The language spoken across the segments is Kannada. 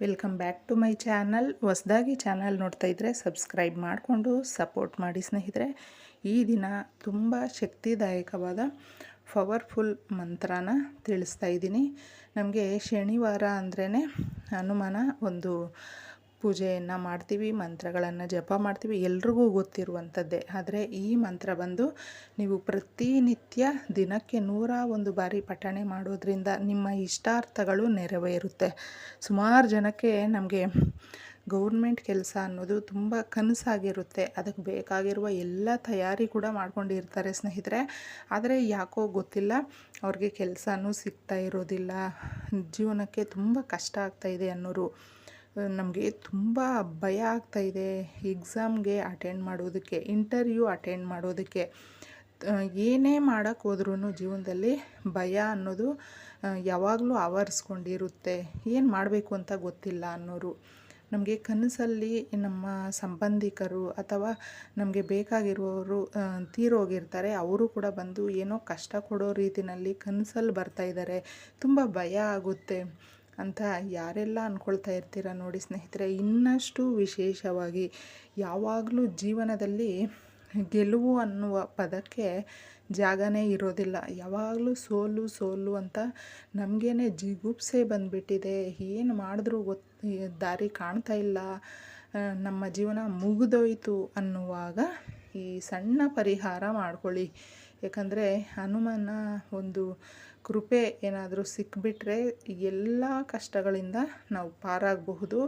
Welcome back to my channel ಹೊಸದಾಗಿ ಚಾನಲ್ ನೋಡ್ತಾ ಇದ್ದರೆ ಸಬ್ಸ್ಕ್ರೈಬ್ ಮಾಡಿಕೊಂಡು ಸಪೋರ್ಟ್ ಮಾಡಿ ಸ್ನೇಹಿತರೆ. ಈ ದಿನ ತುಂಬ ಶಕ್ತಿದಾಯಕವಾದ ಪವರ್ಫುಲ್ ಮಂತ್ರನ ತಿಳಿಸ್ತಾ ಇದ್ದೀನಿ. ನಮಗೆ ಶನಿವಾರ ಅಂದ್ರೇ ಹನುಮಾನ ಒಂದು ಪೂಜೆಯನ್ನು ಮಾಡ್ತೀವಿ, ಮಂತ್ರಗಳನ್ನು ಜಪ ಮಾಡ್ತೀವಿ, ಎಲ್ರಿಗೂ ಗೊತ್ತಿರುವಂಥದ್ದೇ. ಆದರೆ ಈ ಮಂತ್ರ ಬಂದು ನೀವು ಪ್ರತಿನಿತ್ಯ ದಿನಕ್ಕೆ ನೂರ ಒಂದು ಬಾರಿ ಪಠಣೆ ಮಾಡೋದ್ರಿಂದ ನಿಮ್ಮ ಇಷ್ಟಾರ್ಥಗಳು ನೆರವೇರುತ್ತೆ. ಸುಮಾರು ಜನಕ್ಕೆ ನಮಗೆ ಗೌರ್ಮೆಂಟ್ ಕೆಲಸ ಅನ್ನೋದು ತುಂಬ ಕನಸಾಗಿರುತ್ತೆ. ಅದಕ್ಕೆ ಬೇಕಾಗಿರುವ ಎಲ್ಲ ತಯಾರಿ ಕೂಡ ಮಾಡ್ಕೊಂಡಿರ್ತಾರೆ ಸ್ನೇಹಿತರೆ. ಆದರೆ ಯಾಕೋ ಗೊತ್ತಿಲ್ಲ, ಅವ್ರಿಗೆ ಕೆಲಸನೂ ಸಿಗ್ತಾ ಇರೋದಿಲ್ಲ. ಜೀವನಕ್ಕೆ ತುಂಬ ಕಷ್ಟ ಆಗ್ತಾಯಿದೆ ಅನ್ನೋರು. ನಮಗೆ ತುಂಬ ಭಯ ಆಗ್ತಾಯಿದೆ ಎಕ್ಸಾಮ್ಗೆ ಅಟೆಂಡ್ ಮಾಡೋದಕ್ಕೆ ಇಂಟರ್ವ್ಯೂ ಅಟೆಂಡ್ ಮಾಡೋದಕ್ಕೆ. ಏನೇ ಮಾಡೋಕ್ಕೆ ಹೋದ್ರೂ ಜೀವನದಲ್ಲಿ ಭಯ ಅನ್ನೋದು ಯಾವಾಗಲೂ ಆವರಿಸ್ಕೊಂಡಿರುತ್ತೆ. ಏನು ಮಾಡಬೇಕು ಅಂತ ಗೊತ್ತಿಲ್ಲ ಅನ್ನೋರು. ನಮಗೆ ಕನಸಲ್ಲಿ ನಮ್ಮ ಸಂಬಂಧಿಕರು ಅಥವಾ ನಮಗೆ ಬೇಕಾಗಿರುವವರು ತೀರೋಗಿರ್ತಾರೆ. ಅವರು ಕೂಡ ಬಂದು ಏನೋ ಕಷ್ಟ ಕೊಡೋ ರೀತಿಯಲ್ಲಿ ಕನಸಲ್ಲಿ ಬರ್ತಾಯಿದ್ದಾರೆ ತುಂಬ ಭಯ ಆಗುತ್ತೆ. ಅಂತ ಯಾರೆಲ್ಲ ಅಂದ್ಕೊಳ್ತಾ ಇರ್ತೀರ ನೋಡಿ ಸ್ನೇಹಿತರೆ, ಇನ್ನಷ್ಟು ವಿಶೇಷವಾಗಿ ಯಾವಾಗಲೂ ಜೀವನದಲ್ಲಿ ಗೆಲುವು ಅನ್ನುವ ಪದಕ್ಕೆ ಜಾಗನೇ ಇರೋದಿಲ್ಲ. ಯಾವಾಗಲೂ ಸೋಲು ಸೋಲು ಅಂತ ನಮಗೇನೆ ಜಿಗುಪ್ಸೆ ಬಂದುಬಿಟ್ಟಿದೆ. ಏನು ಮಾಡಿದ್ರೂ ಗೊತ್ತು ದಾರಿ ಕಾಣ್ತಾ ಇಲ್ಲ. ನಮ್ಮ ಜೀವನ ಮುಗಿದೋಯ್ತು ಅನ್ನುವಾಗ ಈ ಸಣ್ಣ ಪರಿಹಾರ ಮಾಡ್ಕೊಳ್ಳಿ. ಯಾಕಂದರೆ ಹನುಮನ ಒಂದು ಕೃಪೆ ಏನಾದರೂ ಸಿಕ್ಕಿಬಿಟ್ರೆ ಎಲ್ಲ ಕಷ್ಟಗಳಿಂದ ನಾವು ಪಾರಾಗಬಹುದು.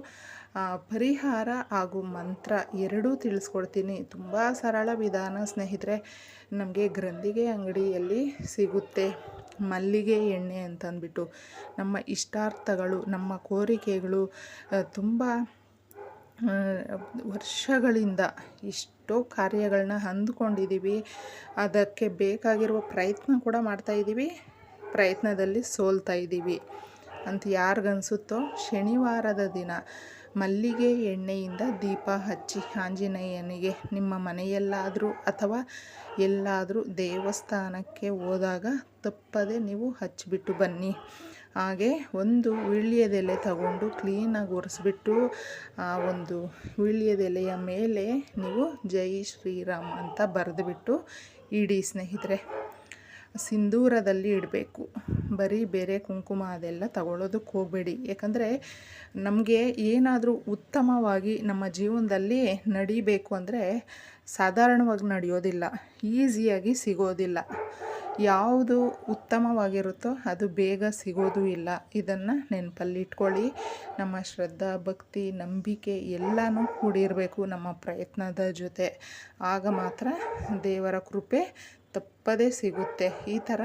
ಪರಿಹಾರ ಹಾಗೂ ಮಂತ್ರ ಎರಡೂ ತಿಳಿಸ್ಕೊಡ್ತೀನಿ. ತುಂಬ ಸರಳ ವಿಧಾನ ಸ್ನೇಹಿತರೆ, ನಮಗೆ ಗ್ರಂಥಿಗೆ ಅಂಗಡಿಯಲ್ಲಿ ಸಿಗುತ್ತೆ. ಮಲ್ಲಿಗೆ ಎಣ್ಣೆ ಅಂತಂದ್ಬಿಟ್ಟು ನಮ್ಮ ಇಷ್ಟಾರ್ಥಗಳು, ನಮ್ಮ ಕೋರಿಕೆಗಳು ತುಂಬ ವರ್ಷಗಳಿಂದ ಎಷ್ಟೋ ಕಾರ್ಯಗಳನ್ನ ಅಂದ್ಕೊಂಡಿದ್ದೀವಿ. ಅದಕ್ಕೆ ಬೇಕಾಗಿರುವ ಪ್ರಯತ್ನ ಕೂಡ ಮಾಡ್ತಾಯಿದ್ದೀವಿ ಪ್ರಯತ್ನದಲ್ಲಿ ಸೋಲ್ತಾ ಇದ್ದೀವಿ. ಅಂತ ಯಾರಿಗನ್ಸುತ್ತೋ ಶನಿವಾರದ ದಿನ. ಮಲ್ಲಿಗೆ ಎಣ್ಣೆಯಿಂದ ದೀಪ ಹಚ್ಚಿ ಆಂಜನೇಯನಿಗೆ, ನಿಮ್ಮ ಮನೆಯಲ್ಲಾದರೂ ಅಥವಾ ಎಲ್ಲಾದರೂ ದೇವಸ್ಥಾನಕ್ಕೆ ಹೋದಾಗ ತಪ್ಪದೆ ನೀವು ಹಚ್ಚಿಬಿಟ್ಟು ಬನ್ನಿ. ಹಾಗೆ ಒಂದು ವೀಳ್ಯದೆಲೆ ತಗೊಂಡು ಕ್ಲೀನಾಗಿ ಒರೆಸ್ಬಿಟ್ಟು, ಆ ಒಂದು ವೀಳ್ಯದೆಲೆಯ ಮೇಲೆ ನೀವು ಜೈ ಶ್ರೀರಾಮ್ ಅಂತ ಬರೆದುಬಿಟ್ಟು ಇಡಿ ಸ್ನೇಹಿತರೆ, ಸಿಂಧೂರದಲ್ಲಿ ಇಡಬೇಕು. ಬರೀ ಬೇರೆ ಕುಂಕುಮ ಅದೆಲ್ಲ ತಗೊಳ್ಳೋದಕ್ಕೆ ಹೋಗಬೇಡಿ. ಯಾಕಂದರೆ ನಮಗೆ ಏನಾದರೂ ಉತ್ತಮವಾಗಿ ನಮ್ಮ ಜೀವನದಲ್ಲಿ ನಡಿಬೇಕು ಅಂದರೆ ಸಾಧಾರಣವಾಗಿ ನಡೆಯೋದಿಲ್ಲ, ಈಸಿಯಾಗಿ ಸಿಗೋದಿಲ್ಲ. ಯಾವುದು ಉತ್ತಮವಾಗಿರುತ್ತೋ ಅದು ಬೇಗ ಸಿಗೋದು ಇಲ್ಲ. ಇದನ್ನು ನೆನಪಲ್ಲಿ ಇಟ್ಕೊಳ್ಳಿ ನಮ್ಮ ಶ್ರದ್ಧಾ, ಭಕ್ತಿ, ನಂಬಿಕೆ ಎಲ್ಲನೂ ಕೂಡಿರಬೇಕು ನಮ್ಮ ಪ್ರಯತ್ನದ ಜೊತೆ. ಆಗ ಮಾತ್ರ ದೇವರ ಕೃಪೆ ತಪ್ಪದೇ ಸಿಗುತ್ತೆ. ಈ ಥರ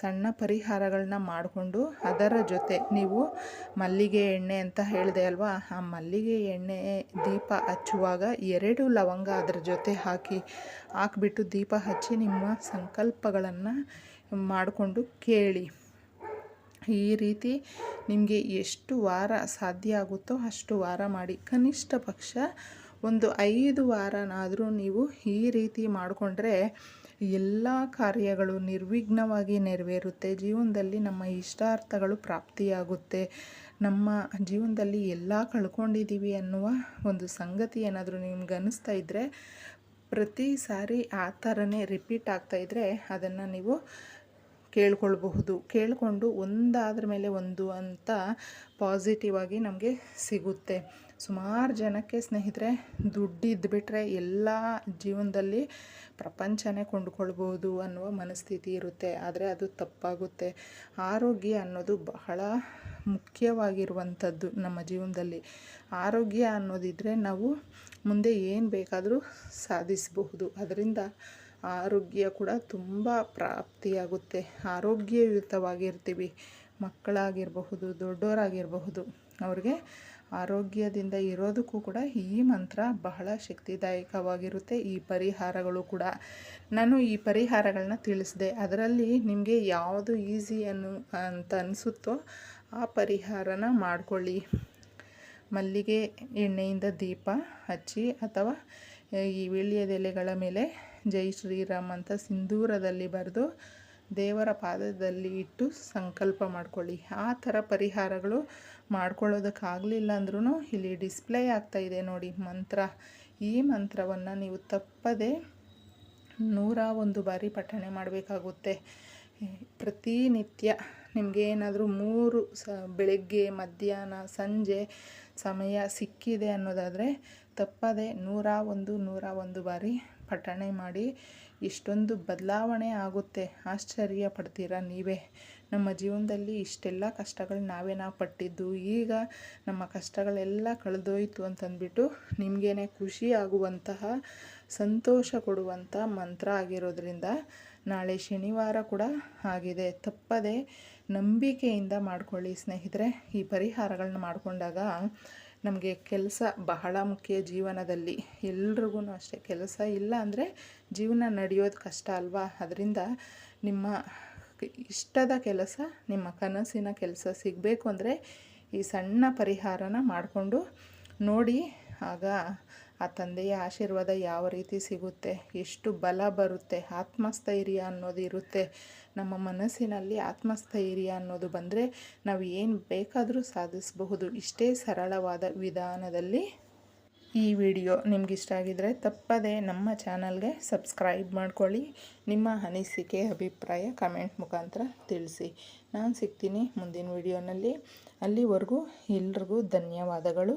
ಸಣ್ಣ ಪರಿಹಾರಗಳನ್ನ ಮಾಡಿಕೊಂಡು ಅದರ ಜೊತೆ ನೀವು ಮಲ್ಲಿಗೆ ಎಣ್ಣೆ ಅಂತ ಹೇಳಿದೆ ಅಲ್ವಾ? ಆ ಮಲ್ಲಿಗೆ ಎಣ್ಣೆ ದೀಪ ಹಚ್ಚುವಾಗ ಎರಡು ಲವಂಗ ಅದರ ಜೊತೆ ಹಾಕಿ, ಹಾಕ್ಬಿಟ್ಟು ದೀಪ ಹಚ್ಚಿ ನಿಮ್ಮ ಸಂಕಲ್ಪಗಳನ್ನು ಮಾಡಿಕೊಂಡು ಕೇಳಿ. ಈ ರೀತಿ ನಿಮಗೆ ಎಷ್ಟು ವಾರ ಸಾಧ್ಯ ಆಗುತ್ತೋ ಅಷ್ಟು ವಾರ ಮಾಡಿ. ಕನಿಷ್ಠ ಪಕ್ಷ ಒಂದು ಐದು ವಾರನಾದರೂ ನೀವು ಈ ರೀತಿ ಮಾಡಿಕೊಂಡ್ರೆ ಎಲ್ಲ ಕಾರ್ಯಗಳು ನಿರ್ವಿಘ್ನವಾಗಿ ನೆರವೇರುತ್ತೆ. ಜೀವನದಲ್ಲಿ ನಮ್ಮ ಇಷ್ಟಾರ್ಥಗಳು ಪ್ರಾಪ್ತಿಯಾಗುತ್ತೆ. ನಮ್ಮ ಜೀವನದಲ್ಲಿ ಎಲ್ಲ ಕಳ್ಕೊಂಡಿದ್ದೀವಿ ಅನ್ನುವ ಒಂದು ಸಂಗತಿ ಏನಾದರೂ ನಿಮ್ಗೆ ಅನ್ನಿಸ್ತಾ ಇದ್ದರೆ ಪ್ರತಿ ಸಾರಿ ಆ ಥರನೇ ರಿಪೀಟ್ ಆಗ್ತಾಯಿದ್ರೆ ಅದನ್ನು ನೀವು ಕೇಳ್ಕೊಳ್ಬಹುದು. ಕೇಳಿಕೊಂಡು ಒಂದಾದ್ರ ಮೇಲೆ ಒಂದು ಅಂತ ಪಾಸಿಟಿವ್ ಆಗಿ ನಮಗೆ ಸಿಗುತ್ತೆ. ಸುಮಾರು ಜನಕ್ಕೆ ಸ್ನೇಹಿತರೆ ದುಡ್ಡು ಬಿಟ್ಟರೆ ಎಲ್ಲ ಜೀವನದಲ್ಲಿ ಪ್ರಪಂಚನೇ ಕೊಂಡುಕೊಳ್ಬೋದು ಅನ್ನುವ ಮನಸ್ಥಿತಿ ಇರುತ್ತೆ. ಆದರೆ ಅದು ತಪ್ಪಾಗುತ್ತೆ. ಆರೋಗ್ಯ ಅನ್ನೋದು ಬಹಳ ಮುಖ್ಯವಾಗಿರುವಂಥದ್ದು ನಮ್ಮ ಜೀವನದಲ್ಲಿ. ಆರೋಗ್ಯ ಅನ್ನೋದಿದ್ದರೆ ನಾವು ಮುಂದೆ ಏನು ಬೇಕಾದರೂ ಸಾಧಿಸಬಹುದು. ಅದರಿಂದ ಆರೋಗ್ಯ ಕೂಡ ತುಂಬ ಪ್ರಾಪ್ತಿಯಾಗುತ್ತೆ. ಆರೋಗ್ಯಯುತವಾಗಿರ್ತೀವಿ. ಮಕ್ಕಳಾಗಿರಬಹುದು ದೊಡ್ಡವರಾಗಿರಬಹುದು ಅವ್ರಿಗೆ ಆರೋಗ್ಯದಿಂದ ಇರೋದಕ್ಕೂ ಕೂಡ ಈ ಮಂತ್ರ ಬಹಳ ಶಕ್ತಿದಾಯಕವಾಗಿರುತ್ತೆ. ಈ ಪರಿಹಾರಗಳು ಕೂಡ. ನಾನು ಈ ಪರಿಹಾರಗಳನ್ನ ತಿಳಿಸಿದೆ. ಅದರಲ್ಲಿ ನಿಮಗೆ ಯಾವುದು ಈಸಿ ಅನ್ನು, ಅಂತ ಅನಿಸುತ್ತೋ ಆ ಪರಿಹಾರನ ಮಾಡಿಕೊಳ್ಳಿ. ಮಲ್ಲಿಗೆ ಎಣ್ಣೆಯಿಂದ ದೀಪ ಹಚ್ಚಿ ಅಥವಾ ಈ ವೀಳ್ಯದೆಲೆಗಳ ಮೇಲೆ ಜೈ ಶ್ರೀರಾಮ್ ಅಂತ ಸಿಂಧೂರದಲ್ಲಿ ಬರೆದು ದೇವರ ಪಾದದಲ್ಲಿ ಇಟ್ಟು ಸಂಕಲ್ಪ ಮಾಡ್ಕೊಳ್ಳಿ. ಆ ಥರ ಪರಿಹಾರಗಳು ಮಾಡ್ಕೊಳ್ಳೋದಕ್ಕಾಗಲಿಲ್ಲ ಅಂದ್ರೂ ಇಲ್ಲಿ ಡಿಸ್ಪ್ಲೇ ಆಗ್ತಾ ಇದೆ ನೋಡಿ ಮಂತ್ರ. ಈ ಮಂತ್ರವನ್ನು ನೀವು ತಪ್ಪದೆ ನೂರ ಒಂದು ಬಾರಿ ಪಠಣೆ ಮಾಡಬೇಕಾಗುತ್ತೆ. ಪ್ರತಿನಿತ್ಯ ನಿಮಗೆ ಏನಾದರೂ ಮೂರು ಸ ಬೆಳಗ್ಗೆ, ಮಧ್ಯಾಹ್ನ, ಸಂಜೆ ಸಮಯ ಸಿಕ್ಕಿದೆ ಅನ್ನೋದಾದರೆ ತಪ್ಪದೆ ನೂರ ಒಂದು ನೂರ ಒಂದು ಬಾರಿ ಪಠಣೆ ಮಾಡಿ ಇಷ್ಟೊಂದು ಬದಲಾವಣೆ ಆಗುತ್ತೆ. ಆಶ್ಚರ್ಯ ಪಡ್ತೀರಾ ನೀವೇ? ನಮ್ಮ ಜೀವನದಲ್ಲಿ ಇಷ್ಟೆಲ್ಲ ಕಷ್ಟಗಳು ನಾವೇ ನಾವು ಪಟ್ಟಿದ್ದು. ಈಗ ನಮ್ಮ ಕಷ್ಟಗಳೆಲ್ಲ ಕಳೆದೋಯ್ತು ಅಂತಂದ್ಬಿಟ್ಟು ನಿಮಗೇನೆ ಖುಷಿ ಆಗುವಂತಹ, ಸಂತೋಷ ಕೊಡುವಂಥ ಮಂತ್ರ ಆಗಿರೋದ್ರಿಂದ ನಾಳೆ ಶನಿವಾರ ಕೂಡ ಆಗಿದೆ. ತಪ್ಪದೆ ನಂಬಿಕೆಯಿಂದ ಮಾಡ್ಕೊಳ್ಳಿ ಸ್ನೇಹಿತರೆ. ಈ ಪರಿಹಾರಗಳನ್ನ ಮಾಡಿಕೊಂಡಾಗ ನಮಗೆ ಕೆಲಸ ಬಹಳ ಮುಖ್ಯ ಜೀವನದಲ್ಲಿ. ಎಲ್ರಿಗೂ ಅಷ್ಟೇ. ಕೆಲಸ ಇಲ್ಲ ಅಂದರೆ ಜೀವನ ನಡೆಯೋದು ಕಷ್ಟ ಅಲ್ವಾ? ಅದರಿಂದ ನಿಮ್ಮ ಇಷ್ಟದ ಕೆಲಸ, ನಿಮ್ಮ ಕನಸಿನ ಕೆಲಸ ಸಿಗಬೇಕು ಅಂದರೆ ಈ ಸಣ್ಣ ಪರಿಹಾರನ ಮಾಡಿಕೊಂಡು ನೋಡಿ. ಆಗ ಆ ತಂದೆಯ ಆಶೀರ್ವಾದ ಯಾವ ರೀತಿ ಸಿಗುತ್ತೆ? ಎಷ್ಟು ಬಲ ಬರುತ್ತೆ? ಆತ್ಮಸ್ಥೈರ್ಯ ಅನ್ನೋದು ಇರುತ್ತೆ. ನಮ್ಮ ಮನಸ್ಸಿನಲ್ಲಿ ಆತ್ಮಸ್ಥೈರ್ಯ ಅನ್ನೋದು ಬಂದರೆ ನಾವು ಏನು ಬೇಕಾದರೂ ಸಾಧಿಸಬಹುದು. ಇಷ್ಟೇ ಸರಳವಾದ ವಿಧಾನದಲ್ಲಿ ಈ ವಿಡಿಯೋ ನಿಮ್ಗಿಷ್ಟ ಆಗಿದರೆ ತಪ್ಪದೇ ನಮ್ಮ ಚಾನಲ್ಗೆ ಸಬ್ಸ್ಕ್ರೈಬ್ ಮಾಡ್ಕೊಳ್ಳಿ. ನಿಮ್ಮ ಅನಿಸಿಕೆ, ಅಭಿಪ್ರಾಯ ಕಮೆಂಟ್ ಮುಖಾಂತರ ತಿಳಿಸಿ. ನಾನು ಸಿಗ್ತೀನಿ ಮುಂದಿನ ವಿಡಿಯೋನಲ್ಲಿ. ಅಲ್ಲಿವರೆಗೂ ಎಲ್ರಿಗೂ ಧನ್ಯವಾದಗಳು.